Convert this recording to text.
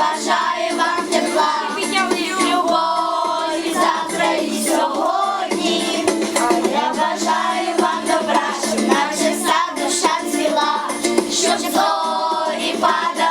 бажає вам тепла, я бажаю вам добра, наша душа цвіла, щоб зорі падали.